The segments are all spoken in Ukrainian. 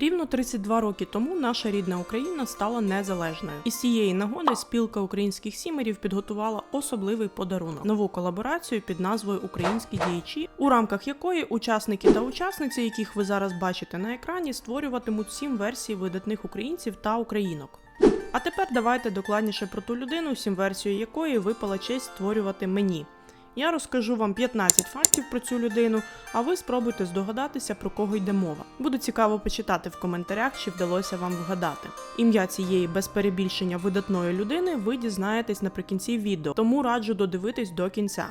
Рівно 32 роки тому наша рідна Україна стала незалежною. І з цієї нагоди спілка українських сімерів підготувала особливий подарунок нову колаборацію під назвою Українські діячі, у рамках якої учасники та учасниці, яких ви зараз бачите на екрані, створюватимуть сім версій видатних українців та українок. А тепер давайте докладніше про ту людину, сім версію якої випала честь створювати мені. Я розкажу вам 15 фактів про цю людину, а ви спробуйте здогадатися, про кого йде мова. Буде цікаво почитати в коментарях, чи вдалося вам вгадати. Ім'я цієї без перебільшення видатної людини ви дізнаєтесь наприкінці відео, тому раджу додивитись до кінця.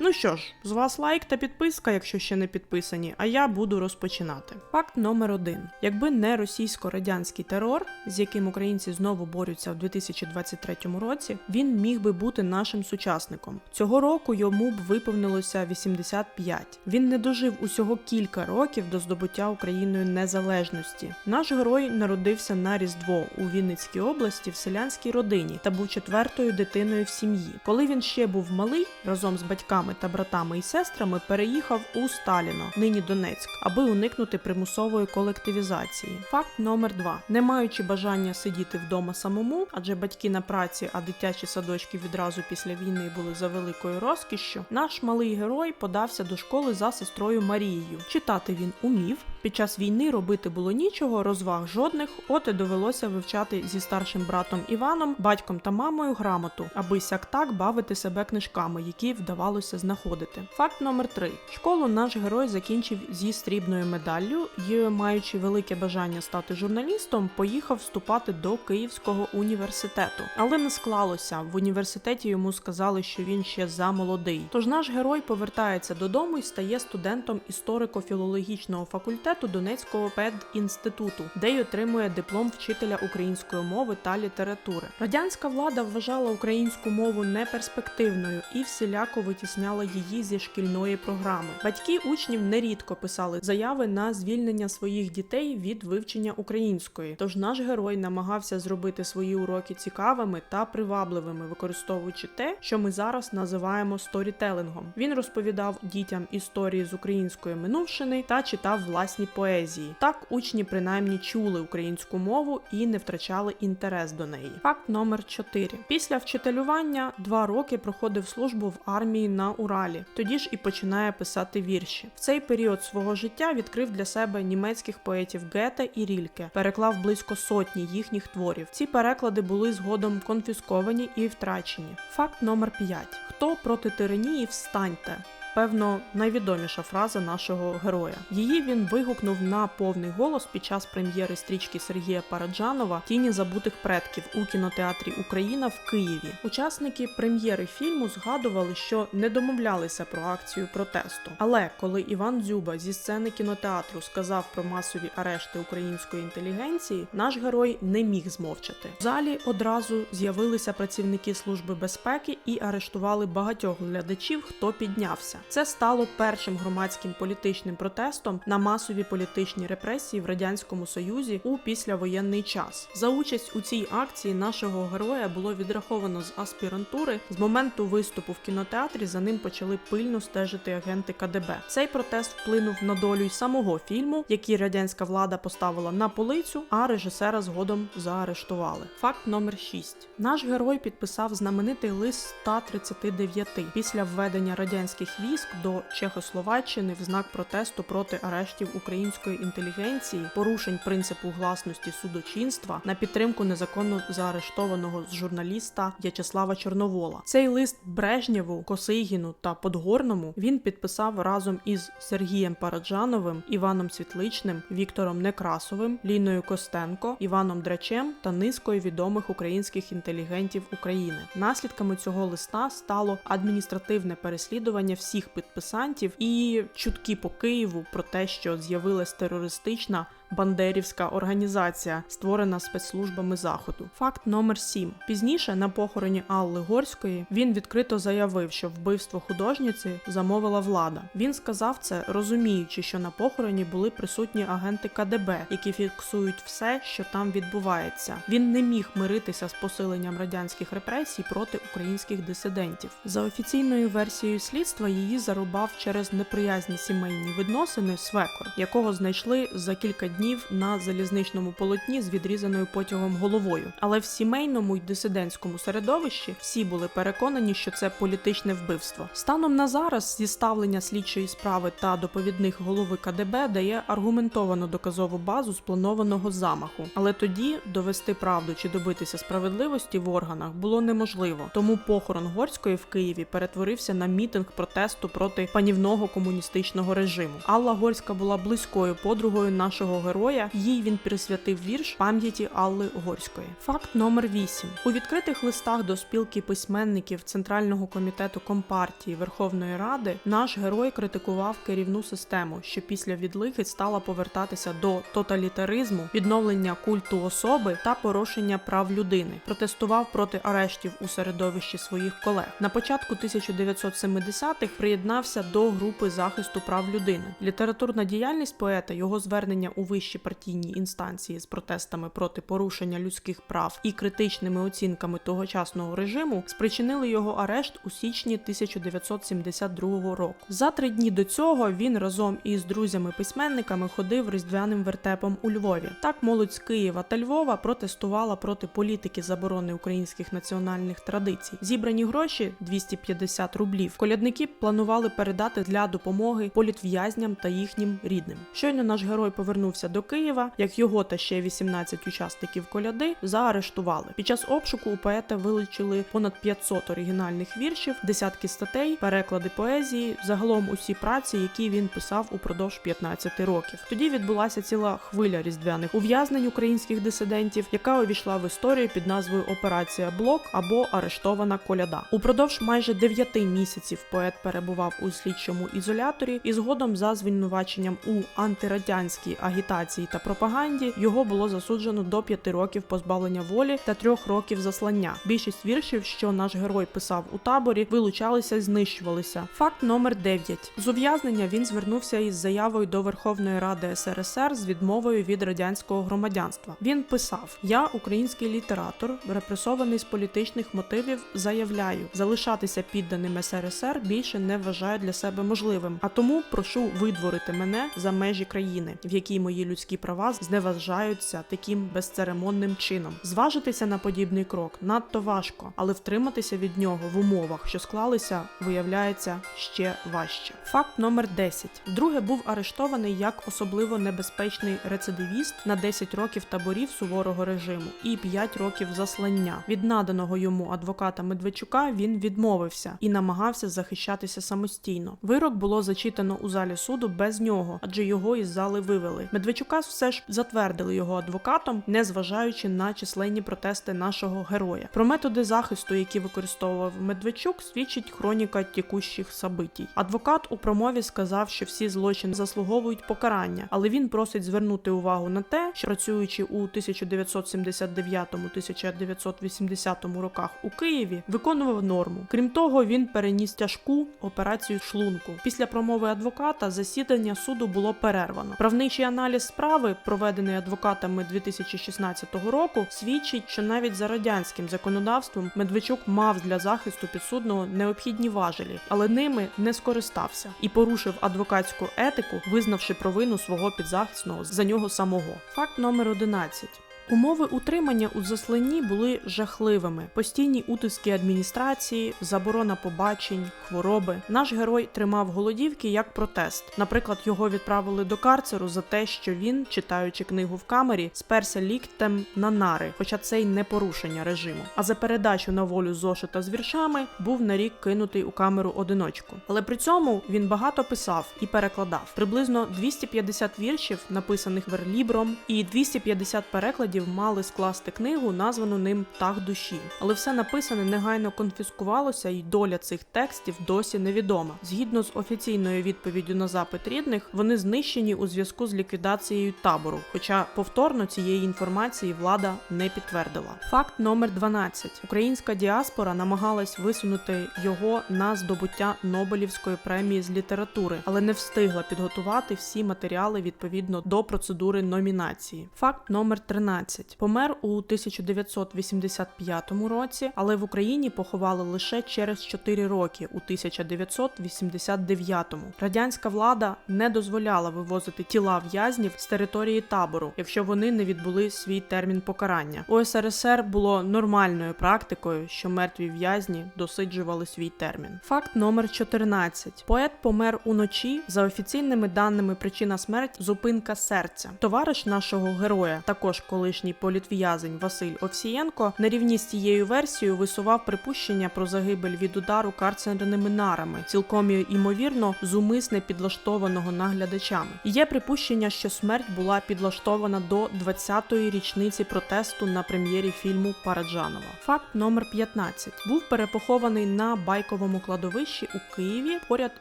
Ну що ж, з вас лайк та підписка, якщо ще не підписані, а я буду розпочинати. Факт номер один: якби не російсько-радянський терор, з яким українці знову борються в 2023 році, він міг би бути нашим сучасником. Цього року йому б виповнилося 85. Він не дожив усього кілька років до здобуття Україною незалежності. Наш герой народився на Різдво у Вінницькій області в селянській родині та був четвертою дитиною в сім'ї. Коли він ще був малий, разом з батьками та братами і сестрами переїхав у Сталіно, нині Донецьк, аби уникнути примусової колективізації. Факт номер два: не маючи бажання сидіти вдома самому, адже батьки на праці, а дитячі садочки відразу після війни були за великою розкішшю. Наш малий герой подався до школи за сестрою Марією. Читати він умів. Під час війни робити було нічого, розваг жодних. От і довелося вивчати зі старшим братом Іваном, батьком та мамою грамоту, аби сяк так бавити себе книжками, які вдавалося знаходити. Факт номер три: школу наш герой закінчив зі срібною медаллю і, маючи велике бажання стати журналістом, поїхав вступати до Київського університету. Але не склалося. В університеті йому сказали, що він ще замолодий. Тож наш герой повертається додому і стає студентом історико-філологічного факультету Донецького педінституту, де й отримує диплом вчителя української мови та літератури. Радянська влада вважала українську мову неперспективною і всіляко витісняла її зі шкільної програми. Батьки учнів нерідко писали заяви на звільнення своїх дітей від вивчення української. Тож наш герой намагався зробити свої уроки цікавими та привабливими, використовуючи те, що ми зараз називаємо сторітелингом. Він розповідав дітям історії з української минувшини та читав власні поезії. Так учні принаймні чули українську мову і не втрачали інтерес до неї. Факт номер 4. Після вчителювання два роки проходив службу в армії на Уралі. Тоді ж і починає писати вірші. В цей період свого життя відкрив для себе німецьких поетів Гете і Рільке, переклав близько сотні їхніх творів. Ці переклади були згодом конфісковані і втрачені. Факт номер 5. Хто проти тиранії встаньте? Певно, найвідоміша фраза нашого героя. Її він вигукнув на повний голос під час прем'єри стрічки Сергія Параджанова Тіні забутих предків у кінотеатрі Україна в Києві. Учасники прем'єри фільму згадували, що не домовлялися про акцію протесту. Але коли Іван Дзюба зі сцени кінотеатру сказав про масові арешти української інтелігенції, наш герой не міг змовчати. В залі одразу з'явилися працівники служби безпеки і арештували багатьох глядачів, хто піднявся. Це стало першим громадським політичним протестом на масові політичні репресії в радянському союзі у післявоєнний час. За участь у цій акції нашого героя було відраховано з аспірантури. З моменту виступу в кінотеатрі за ним почали пильно стежити агенти КДБ. Цей протест вплинув на долю й самого фільму, який радянська влада поставила на полицю, а режисера згодом заарештували. Факт номер 6. Наш герой підписав знаменитий лист 139 після введення радянських військ до Чехословаччини в знак протесту проти арештів української інтелігенції, порушень принципу гласності судочинства на підтримку незаконно заарештованого журналіста В'ячеслава Чорновола. Цей лист Брежнєву, Косигіну та Подгорному він підписав разом із Сергієм Параджановим, Іваном Світличним, Віктором Некрасовим, Ліною Костенко, Іваном Драчем та низкою відомих українських інтелігентів України. Наслідками цього листа стало адміністративне переслідування всіх підписантів і чутки по Києву про те, що з'явилась терористична бандерівська організація, створена спецслужбами заходу. Факт номер 7. Пізніше на похороні Алли Горської він відкрито заявив, що вбивство художниці замовила влада. Він сказав це, розуміючи, що на похороні були присутні агенти КДБ, які фіксують все, що там відбувається. Він не міг миритися з посиленням радянських репресій проти українських дисидентів. За офіційною версією слідства її зарубав через неприязні сімейні відносини свекор, якого знайшли за кілька днів на залізничному полотні з відрізаною потягом головою. Але в сімейному й дисидентському середовищі всі були переконані, що це політичне вбивство. Станом на зараз зіставлення слідчої справи та доповідних голови КДБ дає аргументовану доказову базу спланованого замаху. Але тоді довести правду чи добитися справедливості в органах було неможливо. Тому похорон Горської в Києві перетворився на мітинг протесту проти панівного комуністичного режиму. Алла Горська була близькою подругою нашого героя. Їй він присвятив вірш пам'яті Алли Горської. Факт номер 8. у відкритих листах до спілки письменників Центрального комітету Компартії Верховної Ради наш герой критикував керівну систему, що після відлиги стала повертатися до тоталітаризму, відновлення культу особи та порушення прав людини. Протестував проти арештів у середовищі своїх колег. На початку 1970-х приєднався до групи захисту прав людини. Літературна діяльність поета, його звернення у вищі партійні інстанції з протестами проти порушення людських прав і критичними оцінками тогочасного режиму спричинили його арешт у січні 1972 року. За три дні до цього він разом із друзями-письменниками ходив різдвяним вертепом у Львові. Так молодь з Києва та Львова протестувала проти політики заборони українських національних традицій. Зібрані гроші 250 рублів. Колядники планували передати для допомоги політв'язням та їхнім рідним. Щойно наш герой повернувся до Києва, як його та ще 18 учасників коляди заарештували. Під час обшуку у поета вилучили понад 500 оригінальних віршів, десятки статей, переклади поезії, загалом усі праці, які він писав упродовж 15 років. Тоді відбулася ціла хвиля різдвяних ув'язнень українських дисидентів, яка увійшла в історію під назвою Операція Блок або Арештована коляда. Упродовж майже 9 місяців поет перебував у слідчому ізоляторі, і згодом за звинуваченням у антирадянській агітації та пропаганді його було засуджено до 5 років позбавлення волі та 3 років заслання. Більшість віршів, що наш герой писав у таборі, вилучалися знищувалися. Факт номер 9. З ув'язнення він звернувся із заявою до Верховної Ради СРСР з відмовою від радянського громадянства. Він писав: Я, український літератор, репресований з політичних мотивів, заявляю, залишатися підданим СРСР більше не вважаю для себе можливим. А тому прошу видворити мене за межі країни, в якій мої людські права зневажаються таким безцеремонним чином. Зважитися на подібний крок надто важко, але втриматися від нього в умовах, що склалися, виявляється ще важче. Факт номер 10. Друге був арештований як особливо небезпечний рецидивіст на 10 років таборів суворого режиму і 5 років заслання. Від наданого йому адвоката Медведчука він відмовився і намагався захищатися самостійно. Вирок було зачитано у залі суду без нього, адже його із зали вивели. Медведчука все ж затвердили його адвокатом, незважаючи на численні протести нашого героя. Про методи захисту, які використовував Медведчук, свідчить хроніка тікущих событій. Адвокат у промові сказав, що всі злочини заслуговують покарання, але він просить звернути увагу на те, що працюючи у 1979-1980 роках у Києві, виконував норму. Крім того, він переніс тяжку операцію шлунку. Після промови адвоката засідання суду було перервано. Правничий аналіз справи, проведений адвокатами 2016 року, свідчить, що навіть за радянським законодавством Медведчук мав для захисту підсудного необхідні важелі, але ними не скористався і порушив адвокатську етику, визнавши провину свого підзахисного за нього самого. Факт номер 11. Умови утримання у засланні були жахливими: постійні утиски адміністрації, заборона побачень, хвороби. Наш герой тримав голодівки як протест. Наприклад, його відправили до карцеру за те, що він, читаючи книгу в камері, сперся ліктем на нари, хоча це й не порушення режиму. А за передачу на волю зошита з віршами був на рік кинутий у камеру одиночку. Але при цьому він багато писав і перекладав приблизно 250 віршів, написаних верлібром, і 250 перекладів мали скласти книгу, названу ним Птах душі. Але все написане негайно конфіскувалося, і доля цих текстів досі невідома. Згідно з офіційною відповіддю на запит рідних, вони знищені у зв'язку з ліквідацією табору. Хоча повторно цієї інформації влада не підтвердила. Факт номер 12. Українська діаспора намагалась висунути його на здобуття Нобелівської премії з літератури, але не встигла підготувати всі матеріали відповідно до процедури номінації. Факт номер 13. 19. Помер у 1985 році, але в Україні поховали лише через 4 роки у 1989. Радянська влада не дозволяла вивозити тіла в'язнів з території табору, якщо вони не відбули свій термін покарання. У СРСР було нормальною практикою, що мертві в'язні досиджували свій термін. Факт номер 14. Поет помер уночі. За офіційними даними, причина смерті зупинка серця. Товариш нашого героя, також колишній політв'язень Василь Овсієнко, на рівні з цією версією висував припущення про загибель від удару карцерними нарами, цілком імовірно, зумисне підлаштованого наглядачами. Є припущення, що смерть була підлаштована до 20-ї річниці протесту на прем'єрі фільму Параджанова. Факт номер 15. був перепохований на байковому кладовищі у Києві поряд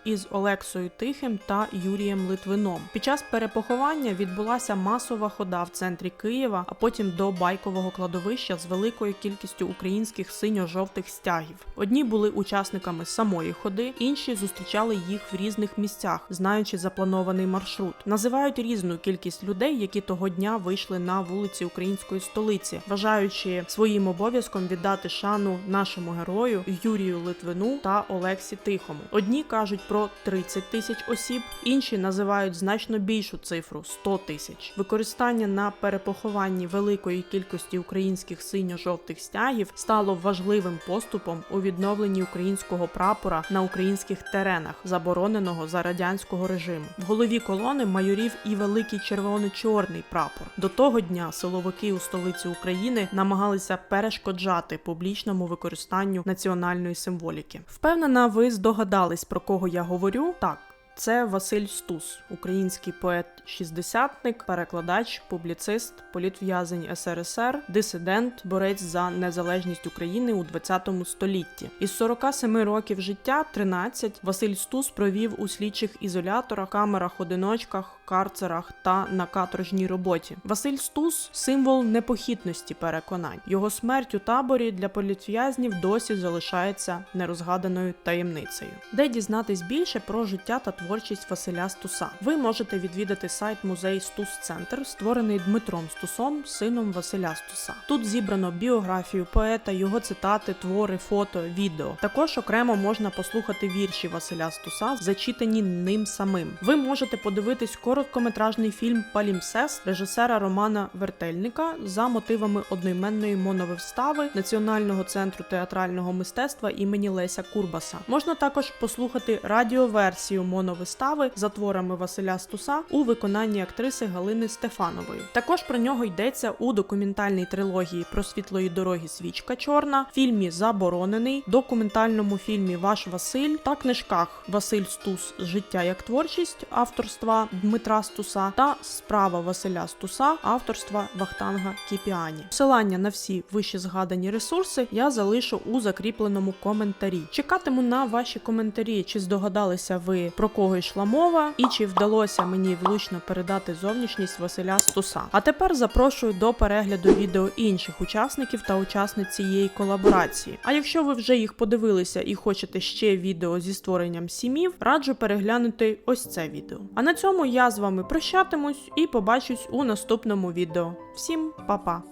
із Олексою Тихим та Юрієм Литвином. Під час перепоховання відбулася масова хода в центрі Києва, а потім до байкового кладовища з великою кількістю українських синьо-жовтих стягів. Одні були учасниками самої ходи, інші зустрічали їх в різних місцях, знаючи запланований маршрут. Називають різну кількість людей, які того дня вийшли на вулиці української столиці, вважаючи своїм обов'язком віддати шану нашому герою Юрію Литвину та Олексі Тихому. Одні кажуть про 30 тисяч осіб, інші називають значно більшу цифру 100 тисяч. Використання на перепохованні великої кількості українських синьо-жовтих стягів стало важливим поступом у відновленні українського прапора на українських теренах, забороненого за радянського режиму. В голові колони майорів і великий червоно-чорний прапор. До того дня силовики у столиці України намагалися перешкоджати публічному використанню національної символіки. Впевнена, ви здогадались про кого я говорю. Так. Це Василь Стус, український поет-шістдесятник, перекладач, публіцист, політв'язень СРСР, дисидент, борець за незалежність України у 20 столітті. Із 47 років життя 13 Василь Стус провів у слідчих ізоляторах, камерах, одиночках, карцерах та на каторжній роботі. Василь Стус символ непохитності переконань. Його смерть у таборі для політв'язнів досі залишається нерозгаданою таємницею. Де дізнатись більше про життя та творчість Василя Стуса? Ви можете відвідати сайт музей Стус Центр, створений Дмитром Стусом, сином Василя Стуса. Тут зібрано біографію поета, його цитати, твори, фото, відео. Також окремо можна послухати вірші Василя Стуса, зачитані ним самим. Ви можете подивитись короткометражний фільм Палімсес режисера Романа Вертельника за мотивами одноіменної моновистави Національного центру театрального мистецтва імені Леся Курбаса. Можна також послухати радіоверсію моновистави за творами Василя Стуса у виконанні актриси Галини Стефанової. Також про нього йдеться у документальній трилогії про світлої дороги Свічка Чорна, фільмі Заборонений, документальному фільмі Ваш Василь та книжках Василь Стус Життя як творчість авторства Дмитра Стуса та Справа Василя Стуса авторства Вахтанга Кіпіані. Посилання на всі вище згадані ресурси я залишу у закріпленому коментарі. Чекатиму на ваші коментарі, чи здогадалися ви про кого йшла мова, і чи вдалося мені влучно передати зовнішність Василя Стуса. А тепер запрошую до перегляду відео інших учасників та учасниць цієї колаборації. А якщо ви вже їх подивилися і хочете ще відео зі створенням сімів, раджу переглянути ось це відео. А на цьому я з вами прощатимусь і побачусь у наступному відео. Всім па-па!